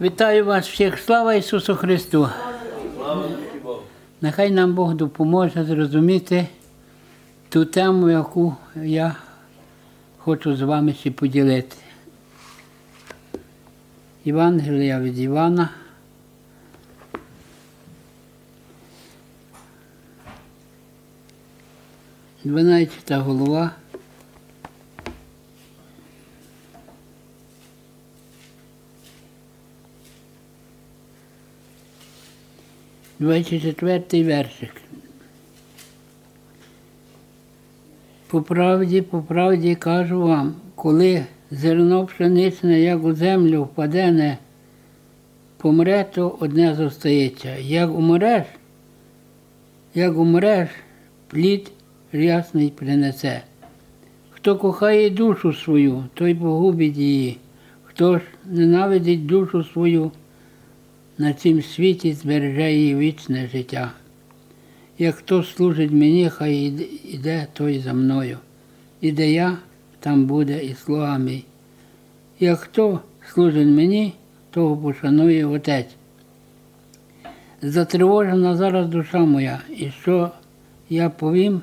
Вітаю вас всіх, слава Ісусу Христу! Нехай нам Бог допоможе зрозуміти ту тему, яку я хочу з вами ще поділити. Євангелія від Івана. Дванадцята голова. Двадцять четвертий вершик. По правді, по правді кажу вам, коли зерно пшеничне, як у землю впаде, не помре, то одне зостається. Як умреш, як умреш, плід рясний принесе. Хто кохає душу свою, той погубить її. Хто ж ненавидить душу свою, на цім світі збереже її вічне життя. Як хто служить мені, хай іде- той за мною. І де я, там буде і слуга мій. Як хто служить мені, того пошанує Отець. Затривожена зараз душа моя, і що я повім?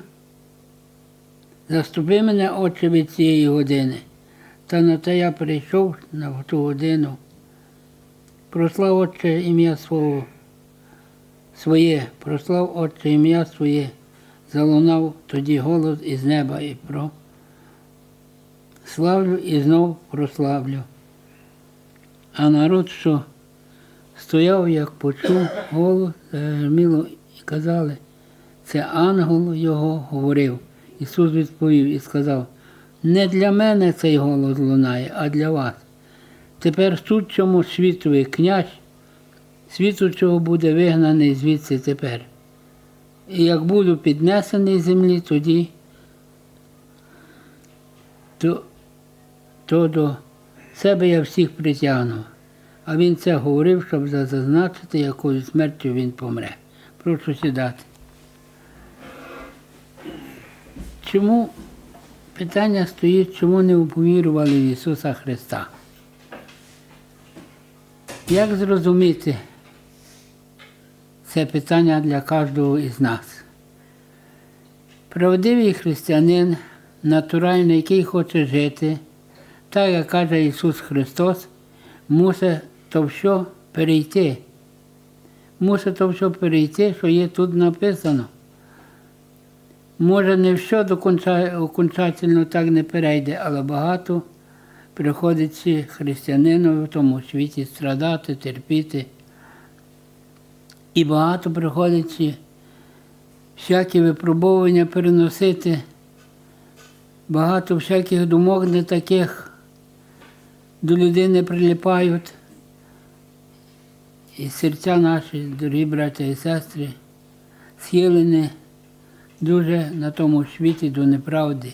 Заступи мене, Отче, від цієї години. Та на те я прийшов на ту годину. Прослав Отче ім'я свого своє, прослав Отче ім'я своє, залунав тоді голос із неба і про. Славлю і знов прославлю. А народ, що стояв, як почув голос, загреміло і казали, це ангел його говорив. Ісус відповів і сказав, не для мене цей голос лунає, а для вас. Тепер суд цьому світові князь, світу цього буде вигнаний звідси тепер. І як буду піднесений землі, тоді то, то до себе я всіх притягну. А він це говорив, щоб зазначити, якою смертю він помре. Прошу сідати. Чому питання стоїть, чому не уповірували в Ісуса Христа? Як зрозуміти це питання для кожного із нас? Правдивий християнин, натуральний, який хоче жити, так як каже Ісус Христос, мусить то все перейти. Мусить то все перейти, що є тут написано. Може, не все до кінця, окончательно так не перейде, але багато приходиться християнину в тому світі страдати, терпіти. І багато приходиться всякі випробування переносити, багато всяких думок не таких до людини приліпають. І серця наші, дорогі браття і сестри, схилені дуже на тому світі до неправди.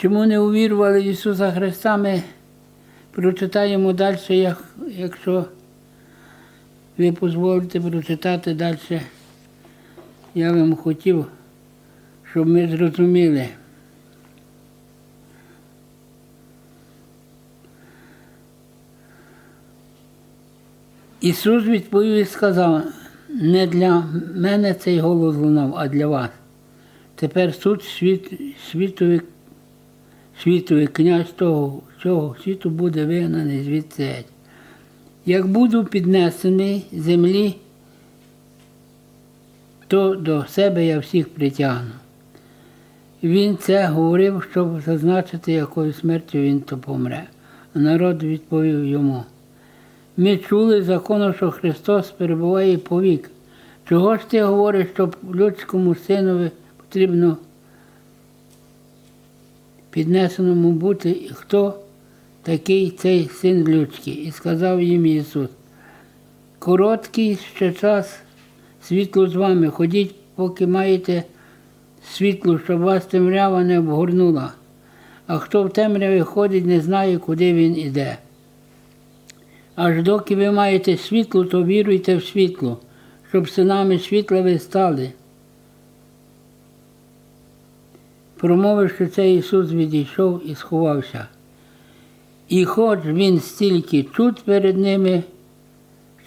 Чому не увірували Ісуса Христа, ми прочитаємо далі, як, якщо ви дозволите прочитати далі. Я вам хотів, щоб ми зрозуміли. Ісус відповів і сказав, не для мене цей голос лунав, а для вас. Тепер суд світ, світовий, князь того, цього світу буде вигнаний звідси. Як буду піднесений землі, то до себе я всіх притягну. Він це говорив, щоб зазначити, якою смертю він то помре. А народ відповів йому. Ми чули закону, що Христос перебуває повік. Чого ж ти говориш, що людському синові потрібно піднесеному бути, хто такий цей син людський? І сказав їм Ісус. Короткий ще час світло з вами. Ходіть, поки маєте світло, щоб вас темрява не обгорнула. А хто в темряві ходить, не знає, куди він іде. Аж доки ви маєте світло, то віруйте в світло, щоб синами світла ви стали. Промовивши це, Ісус відійшов і сховався. І хоч він стільки чуд перед ними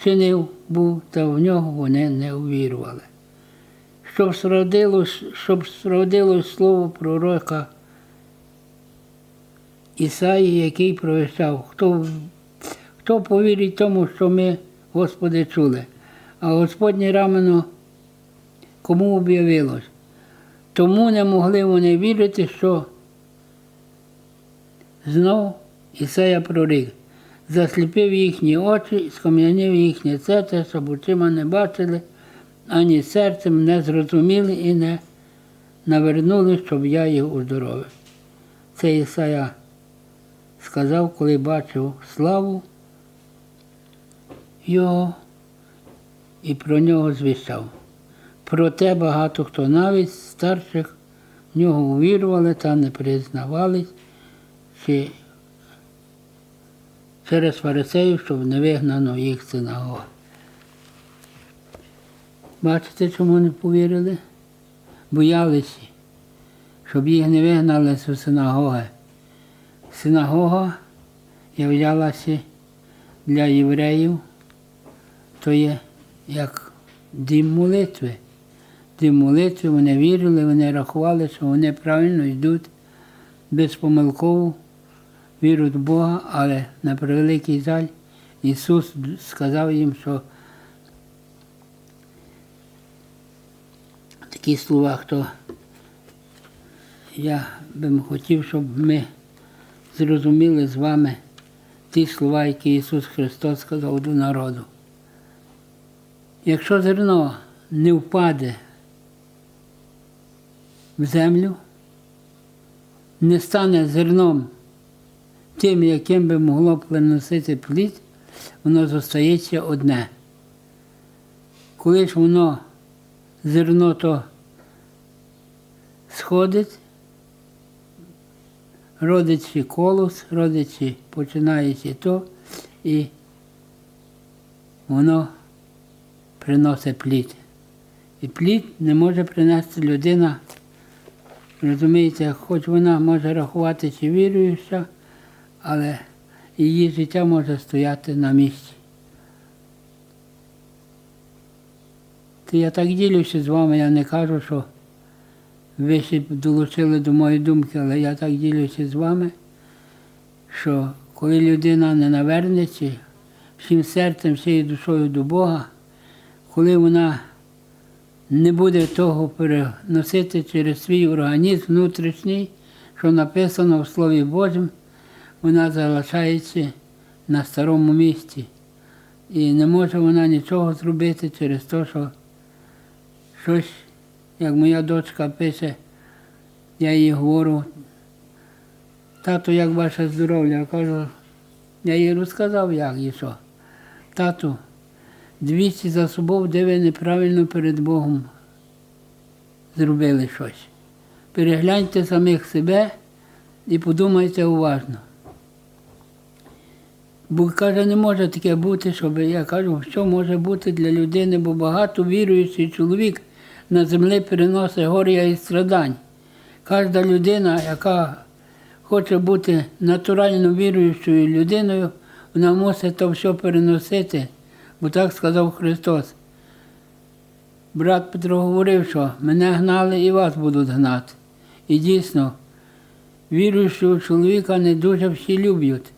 чинив був, та в нього вони не увірували. Щоб сродилось, щоб сродилось слово пророка Ісаї, який провещав, хто, хто повірить тому, що ми, Господи, чули, а Господнє рамено кому об'явилось. Тому не могли вони вірити, що знов Ісая прорік. Засліпив їхні очі скам'янив їхнє серце, щоб очима не бачили, ані серцем не зрозуміли і не навернули, щоб я їх уздоровив. Це Ісая сказав, коли бачив славу його і про нього звіщав. Проте багато хто навіть старших в нього увірували та не признавались, чи через фарисеїв, щоб не вигнано їх синагоги. Бачите, чому не повірили? Боялися, щоб їх не вигнали з синагоги. Синагога являлася для євреїв, то є як дім молитви. Дім молитви вони вірили, вони рахували, що вони правильно йдуть безпомилково, віруть в Бога, але на превеликий жаль Ісус сказав їм, що такі слова, хто я би хотів, щоб ми зрозуміли з вами ті слова, які Ісус Христос сказав до народу. Якщо зерно не впаде в землю, не стане зерном тим, яким би могло приносити плід, воно зостається одне. Коли ж воно зерно то сходить, родичі колос, родичі починаючи то, і воно приносить плід. І плід не може принести людина, розумієте, хоч вона може рахувати чи віруюча, але її життя може стояти на місці. То я так ділюся з вами, я не кажу, що ви ще долучили до моєї думки, але я так ділюся з вами, що коли людина не навернеться всім серцем, всією душою до Бога, коли вона не буде того переносити через свій організм внутрішній, що написано в Слові Божому, вона залишається на старому місці. І не може вона нічого зробити через те, що щось, як моя дочка пише, я їй говорю, тато, як ваше здоров'я? Я кажу, я їй розказав, як і що. Тату, двічі за собою, де ви неправильно перед Богом зробили щось. Перегляньте самих себе і подумайте уважно. Бо каже, не може таке бути, щоб я кажу, що може бути для людини, бо багато віруючий чоловік на землі переносить горя і страдань. Кожна людина, яка хоче бути натурально віруючою людиною, вона мусить то все переносити, бо так сказав Христос. Брат Петро говорив, що мене гнали і вас будуть гнати. І дійсно, віруючого чоловіка не дуже всі люблять.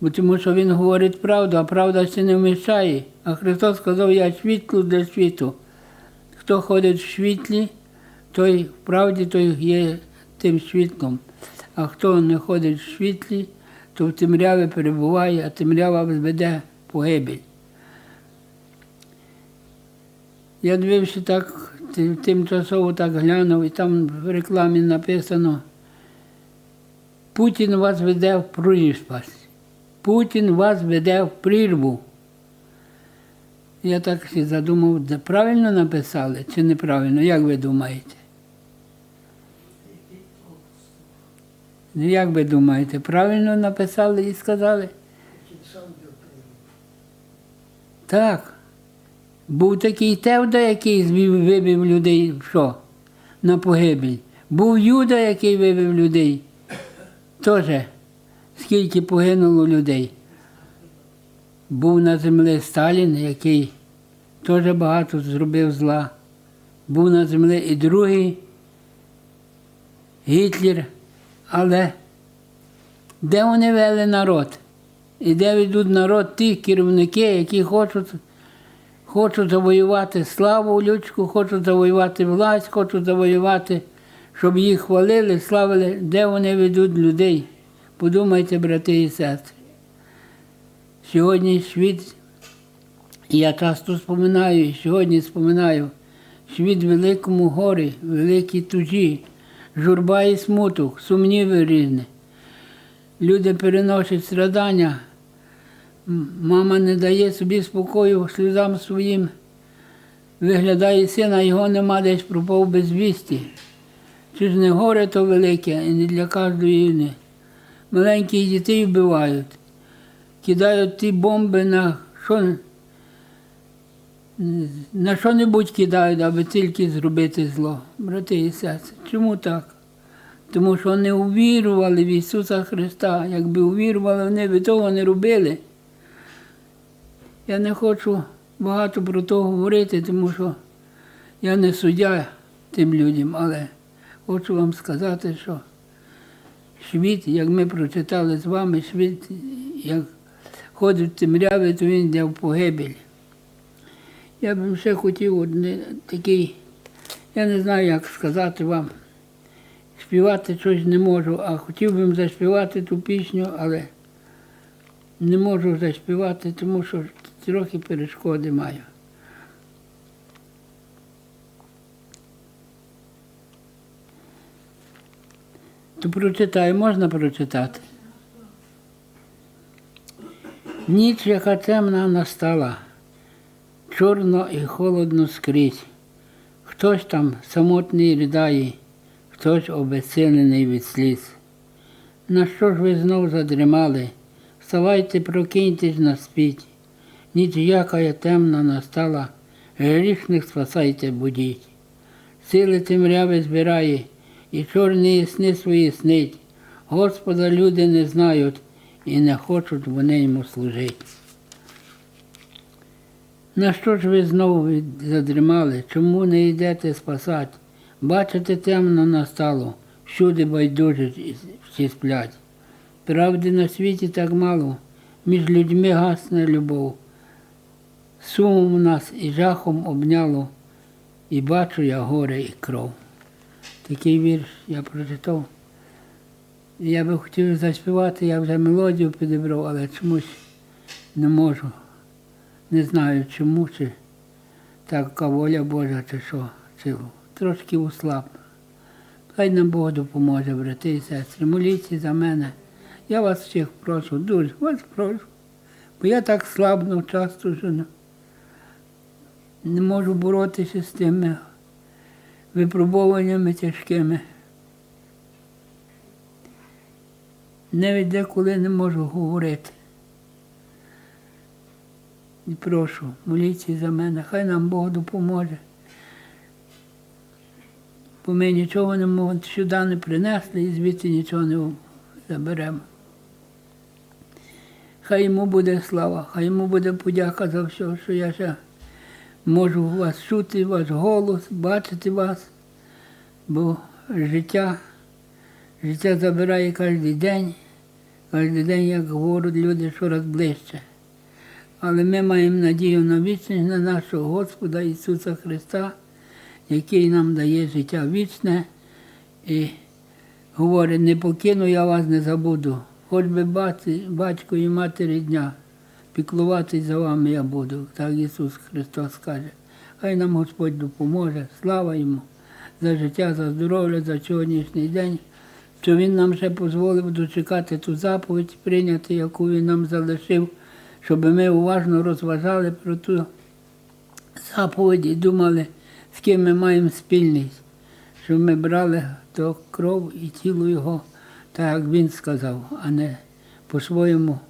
Бо тому що він говорить правду, а правда ще не вмішає. А Христос сказав, я світло для світу. Хто ходить в світлі, той в правді той є тим світлом. А хто не ходить в світлі, то в темряві перебуває, а темрява веде погибель. Я дивився так, тимчасово так глянув, і там в рекламі написано, Путін вас веде в пропасть. Путін вас веде в прірву. Я так ще задумав, де правильно написали чи неправильно, як ви думаєте? Ну, Як ви думаєте, правильно написали і сказали? Так. Був такий Тевда, який вивів людей що? На погибель. Був Юда, який вивів людей. Теж скільки погинуло людей. Був на землі Сталін, який теж багато зробив зла. Був на землі і другий Гітлер, але де вони вели народ? І де ведуть народ ті керівники, які хочуть, хочуть завоювати славу людську, хочуть завоювати власть, хочуть завоювати, щоб їх хвалили, славили, де вони ведуть людей. Подумайте, брати і сестри. Сьогодні світ, я часто споминаю, і сьогодні споминаю, світ великому горі, великій тужі, журба і смуток, сумніви різні. Люди переносять страдання. Мама не дає собі спокою сльозам своїм. Виглядає сина, його нема десь пропав без вісті. Чи ж не горе то велике, і не для кожної війни. Маленьких дітей вбивають, кидають ті бомби на що, на що-небудь кидають, аби тільки зробити зло. Брати і сестри, чому так? Тому що вони увірували в Ісуса Христа. Якби увірували, вони би того не робили. Я не хочу багато про то говорити, тому що я не суддя тим людям, але хочу вам сказати, що світ, як ми прочитали з вами, світ, як ходить в темряві, то він йде в погибель. Я б ще хотів одне такий, я не знаю, як сказати вам. Співати щось не можу, а хотів би заспівати ту пісню, але не можу заспівати, тому що трохи перешкоди маю. То прочитаю, можна прочитати? Ніч, яка темна настала, чорно і холодно скрізь. Хтось там самотний ридає, хтось обезсилений від сліз. На що ж ви знов задрімали? Вставайте, прокиньтесь на спіть. Ніч яка темна настала, грішних спасайте будіть. Сили темряви збирає, і чорні сни свої снить. Господа люди не знають і не хочуть вони йому служити. На що ж ви знову задрімали? Чому не йдете спасати? Бачите, темно настало, всюди байдужать і всі сплять. Правди на світі так мало, між людьми гасне любов. Сумом нас і жахом обняло, і бачу я горе і кров. Такий вірш я прочитав. Я би хотів заспівати, я вже мелодію підібрав, але чомусь не можу. Не знаю чому, чи така воля Божа, чи що, чи трошки услаб. Хай нам Бог допоможе, брати і сестри. Моліться за мене. Я вас всіх прошу, дуже вас прошу. Бо я так слабно часто не- можу боротися з тими випробуваннями тяжкими. Навіть деколи не можу говорити. І прошу, моліться за мене, хай нам Бог допоможе. Бо ми нічого не можемо сюди не принесли і звідси нічого не заберемо. Хай йому буде слава, хай йому буде подяка за все, що я ще можу вас чути, ваш голос, бачити вас, бо життя, життя забирає кожен день, кожен день, як говорять люди, щораз ближче. Але ми маємо надію на вічність на нашого Господа Ісуса Христа, який нам дає життя вічне і говорить, не покину я вас, не забуду. Хоч би батько і матері дня, піклуватись за вами я буду, так Ісус Христос каже. Хай нам Господь допоможе, слава йому за життя, за здоров'я, за сьогоднішній день, що Він нам ще дозволив дочекати ту заповідь, прийняти, яку Він нам залишив, щоб ми уважно розважали про ту заповідь і думали, з ким ми маємо спільність, щоб ми брали то кров і тіло Його, так як Він сказав, а не по своєму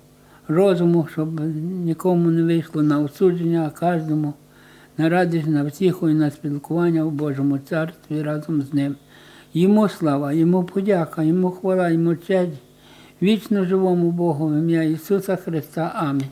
розуму, щоб нікому не вийшло на осудження, а кожному на радість, на втіху і на спілкування в Божому царстві разом з ним. Йому слава, йому подяка, йому хвала, йому честь Вічно живому Богу в ім'я Ісуса Христа. Амінь.